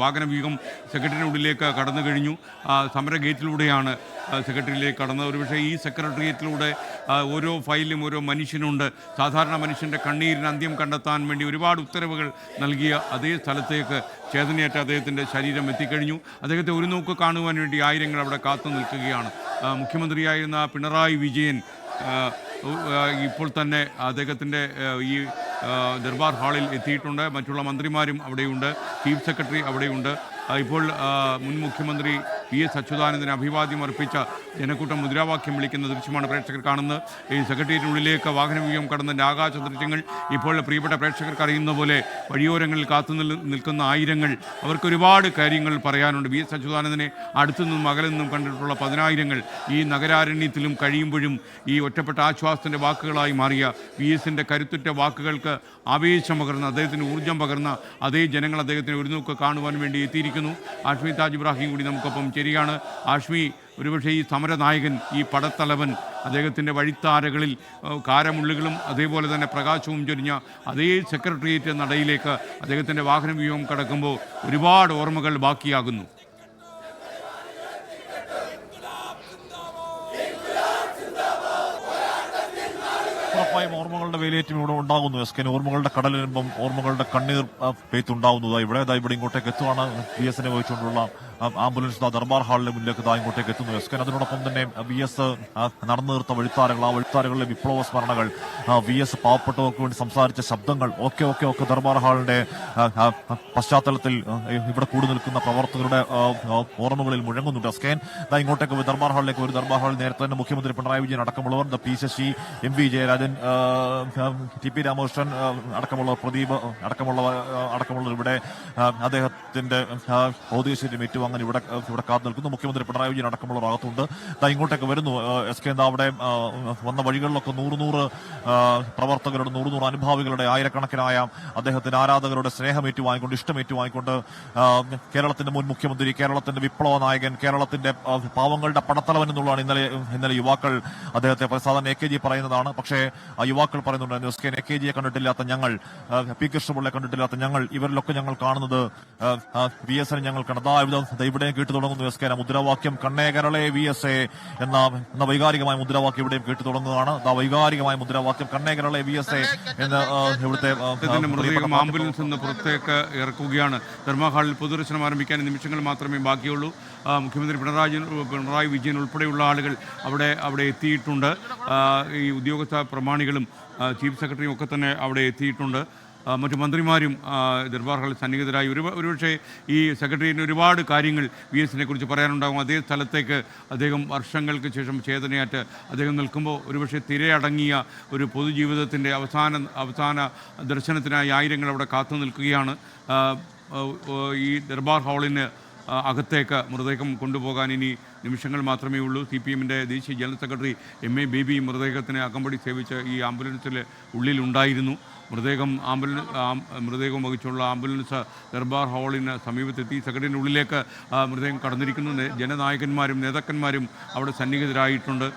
വാഹനവ്യൂഹം സെക്രട്ടറിയുടെ കടന്നു കഴിഞ്ഞു. സമര ഗേറ്റിലൂടെയാണ് സെക്രട്ടറിയിലേക്ക് കടന്നത്. ഒരുപക്ഷെ ഈ സെക്രട്ടേറിയറ്റിലൂടെ ഓരോ ഫയലിലും ഓരോ മനുഷ്യനുണ്ട്. സാധാരണ മനുഷ്യന്റെ കണ്ണീരിന് അന്ത്യം കണ്ടെത്താൻ വേണ്ടി ഒരുപാട് ഉത്തരവുകൾ നൽകിയ അതേ സ്ഥലത്തേക്ക് ചേതനയേറ്റ അദ്ദേഹത്തിന്റെ ശരീരം എത്തിക്കഴിഞ്ഞു. അദ്ദേഹത്തെ ഒരു നോക്ക് കാണുവാൻ വേണ്ടി ആയിരങ്ങൾ അവിടെ കാത്തു നിൽക്കുകയാണ്. മുഖ്യമന്ത്രിയായിരുന്ന പിണറായി വിജയൻ ഇപ്പോൾ തന്നെ അദ്ദേഹത്തിന്റെ ഈ ദർബാർ ഹാളിൽ എത്തിയിട്ടുണ്ട്. മറ്റുള്ള മന്ത്രിമാരും അവിടെയുണ്ട്. ചീഫ് സെക്രട്ടറി അവിടെയുണ്ട്. ഇപ്പോൾ മുൻ മുഖ്യമന്ത്രി വി എസ് അച്യുതാനന്ദന് അഭിവാദ്യം അർപ്പിച്ച ജനക്കൂട്ടം മുദ്രാവാക്യം വിളിക്കുന്ന ദൃശ്യമാണ് പ്രേക്ഷകർ കാണുന്നത്. ഈ സെക്രട്ടേറിയറ്റിനുള്ളിലേക്ക് വാഹനവ്യൂഹം കടന്നതിന്റെ ആകാശ ദൃശ്യങ്ങൾ ഇപ്പോൾ പ്രിയപ്പെട്ട പ്രേക്ഷകർക്ക് അറിയുന്ന പോലെ വഴിയോരങ്ങളിൽ കാത്തു നിൽക്കുന്ന ആയിരങ്ങൾ. അവർക്ക് ഒരുപാട് കാര്യങ്ങൾ പറയാനുണ്ട്. വി എസ് അച്യുതാനന്ദനെ അടുത്തുനിന്നും അകലിൽ നിന്നും കണ്ടിട്ടുള്ള പതിനായിരങ്ങൾ ഈ നഗരാരണ്യത്തിലും കഴിയുമ്പോഴും ഈ ഒറ്റപ്പെട്ട ആശ്വാസത്തിന്റെ വാക്കുകളായി മാറിയ വി എസിന്റെ കരുത്തുറ്റ വാക്കുകൾക്ക് ആവേശം പകർന്ന അദ്ദേഹത്തിന് ഊർജം പകർന്ന അതേ ജനങ്ങൾ അദ്ദേഹത്തിന് ഒരു നോക്ക് കാണുവാൻ വേണ്ടി എത്തിയിരിക്കുന്നു. ആഷ്മി താജ് ഇബ്രാഹിം കൂടി നമുക്കൊപ്പം ശരിയാണ്. ആഷ്മി ഒരുപക്ഷെ ഈ സമരനായകൻ ഈ പടത്തലവൻ അദ്ദേഹത്തിന്റെ വഴിത്താരകളിൽ കാരമുള്ളുകളും അതേപോലെ തന്നെ പ്രകാശവും ചൊരിഞ്ഞ അതേ സെക്രട്ടേറിയറ്റ് നടയിലേക്ക് അദ്ദേഹത്തിന്റെ വാഹനവ്യൂഹം കടക്കുമ്പോൾ ഒരുപാട് ഓർമ്മകൾ ബാക്കിയാകുന്നു. ഉറപ്പായും ഓർമ്മകളുടെ വേലിയേറ്റം ഇവിടെ ഉണ്ടാകുന്നു. എസ് കെ ഓർമ്മകളുടെ കടലിനുമ്പം ഓർമ്മകളുടെ കണ്ണീർ ആ, ഇവിടെ ഇവിടെ ഇങ്ങോട്ടേക്ക് എത്തുവാണ്. ബി എന്നെ വഹിച്ചുകൊണ്ടുള്ള ആംബുലൻസ് ദർബാർ ഹാളിലെ മുന്നിലേക്ക് ദാ ഇങ്ങോട്ടേക്ക് എത്തുന്നു. എസ് കെ അതിനോടൊപ്പം തന്നെ വി എസ് നടന്നു നിർത്ത വഴിത്താരകൾ ആ വഴിത്താരകളിലെ വിപ്ലവ സ്മരണകൾ വി എസ് പാവപ്പെട്ടവർക്ക് വേണ്ടി സംസാരിച്ച ശബ്ദങ്ങൾ ഒക്കെ ഒക്കെ ഒക്കെ ദർബാർ ഹാളിന്റെ പശ്ചാത്തലത്തിൽ ഇവിടെ കൂടി നിൽക്കുന്ന പ്രവർത്തകരുടെ ഓർമ്മകളിൽ മുഴങ്ങുന്നുണ്ട്. എസ് കെ ദാ ഇങ്ങോട്ടേക്ക് ദർബാർ ഹാളിലേക്ക് ഒരു ദർബാർ ഹാളിൽ നേരത്തെ തന്നെ മുഖ്യമന്ത്രി പിണറായി വിജയൻ അടക്കമുള്ളവർ P Sasi M V Jayarajan T P Ramakrishnan അടക്കമുള്ളവർ അടക്കമുള്ള പ്രദീപ് അടക്കമുള്ള അടക്കമുള്ളവർ ഇവിടെ അദ്ദേഹത്തിന്റെ ഭൗതിക ശരീരം ഏറ്റുവാങ്ങാൻ ഇവിടെ ഇവിടെ കാത്തു നിൽക്കുന്നു. മുഖ്യമന്ത്രി പിണറായി വിജയൻ അടക്കമുള്ള ഭാഗത്തുണ്ട്. ഇങ്ങോട്ടേക്ക് വരുന്നു. എസ് കെ അവിടെ വന്ന വഴികളിലൊക്കെ നൂറ് നൂറ് പ്രവർത്തകരുടെ നൂറ് നൂറ് അനുഭാവികളുടെ ആയിരക്കണക്കിനായ അദ്ദേഹത്തിന്റെ ആരാധകരുടെ സ്നേഹം ഏറ്റുവാങ്ങിക്കൊണ്ട് ഇഷ്ടം ഏറ്റുവാങ്ങിക്കൊണ്ട് കേരളത്തിന്റെ മുൻ മുഖ്യമന്ത്രി കേരളത്തിന്റെ വിപ്ലവ നായകൻ കേരളത്തിന്റെ പാവങ്ങളുടെ പടത്തലവൻ എന്നുള്ളതാണ് ഇന്നലെ ഇന്നലെ യുവാക്കൾ അദ്ദേഹത്തെ സാധാരണ എ കെ ജി പറയുന്നതാണ്. പക്ഷേ ആ യുവാക്കൾ പറയുന്നുണ്ട് എസ് കെ എ കെ ജിയെ കണ്ടിട്ടില്ലാത്ത ഞങ്ങൾ പി കൃഷ്ണപിള്ളയെ കണ്ടിട്ടില്ലാത്ത ഞങ്ങൾ ഇവരിലൊക്കെ ഞങ്ങൾ കാണുന്നത് വി എസ് എൻ ഞങ്ങൾ കണ്ടത്. ഇവിടെ കേട്ടു തുടങ്ങുന്നു എസ് കെ മുദ്രാവാക്യം കണ്ണേ കേരളെ വി എസ് എ എന്ന എന്ന വൈകാരികമായ മുദ്രാവാക്യം ഇവിടെയും കേട്ടു തുടങ്ങുകയാണ് ദാ വൈകാരികമായ മുദ്രാവാക്യം കണ്ണേ കേരളെ വി എസ് എ എന്ന് ഇവിടുത്തെ ആ, മൃതദേഹം ആംബുലൻസ് നിന്ന് പുറത്തേക്ക് ഇറക്കുകയാണ്. ധർമ്മഹാളിൽ പൊതുദർശനം ആരംഭിക്കാൻ നിമിഷങ്ങൾ മാത്രമേ ബാക്കിയുള്ളൂ. മുഖ്യമന്ത്രി പിണറായി പിണറായി വിജയൻ ഉൾപ്പെടെയുള്ള ആളുകൾ അവിടെ അവിടെ എത്തിയിട്ടുണ്ട്. ഈ ഉദ്യോഗസ്ഥ പ്രമാണികളും ചീഫ് സെക്രട്ടറിയും ഒക്കെ തന്നെ അവിടെ എത്തിയിട്ടുണ്ട്. ആ, മറ്റു മന്ത്രിമാരും ദർബാറുകളിൽ സന്നിഹിതരായി ഒരു ഒരുപക്ഷെ ഈ സെക്രട്ടറിന് ഒരുപാട് കാര്യങ്ങൾ വി എസിനെ കുറിച്ച് പറയാനുണ്ടാകും. അതേ സ്ഥലത്തേക്ക് അദ്ദേഹം വർഷങ്ങൾക്ക് ശേഷം ചേതനയാറ്റ് അദ്ദേഹം നിൽക്കുമ്പോൾ ഒരുപക്ഷെ തിരയടങ്ങിയ ഒരു പൊതുജീവിതത്തിന്റെ അവസാന അവസാന ദർശനത്തിനായി ആയിരങ്ങൾ അവിടെ കാത്തു നിൽക്കുകയാണ് ഈ ദർബാർ ഹാളിന് അകത്തേക്ക് മൃതദേഹം കൊണ്ടുപോകാൻ ഇനി നിമിഷങ്ങൾ മാത്രമേ ഉള്ളൂ. സി പി എമ്മിന്റെ ദേശീയ general secretary M A Baby മൃതദേഹത്തിന് അകമ്പടി സേവിച്ച് ഈ ആംബുലൻസിൽ ഉള്ളിലുണ്ടായിരുന്നു. മൃതദേഹം ആംബുലൻസ് മൃതദേഹം വഹിച്ചുള്ള ആംബുലൻസ് ദർബാർ ഹാളിന് സമീപത്തെത്തി. സെക്രട്ടറിന്റെ ഉള്ളിലേക്ക് മൃതദേഹം കടന്നിരിക്കുന്നു. ജനനായകന്മാരും നേതാക്കന്മാരും അവിടെ സന്നിഹിതരായിട്ടുണ്ട്.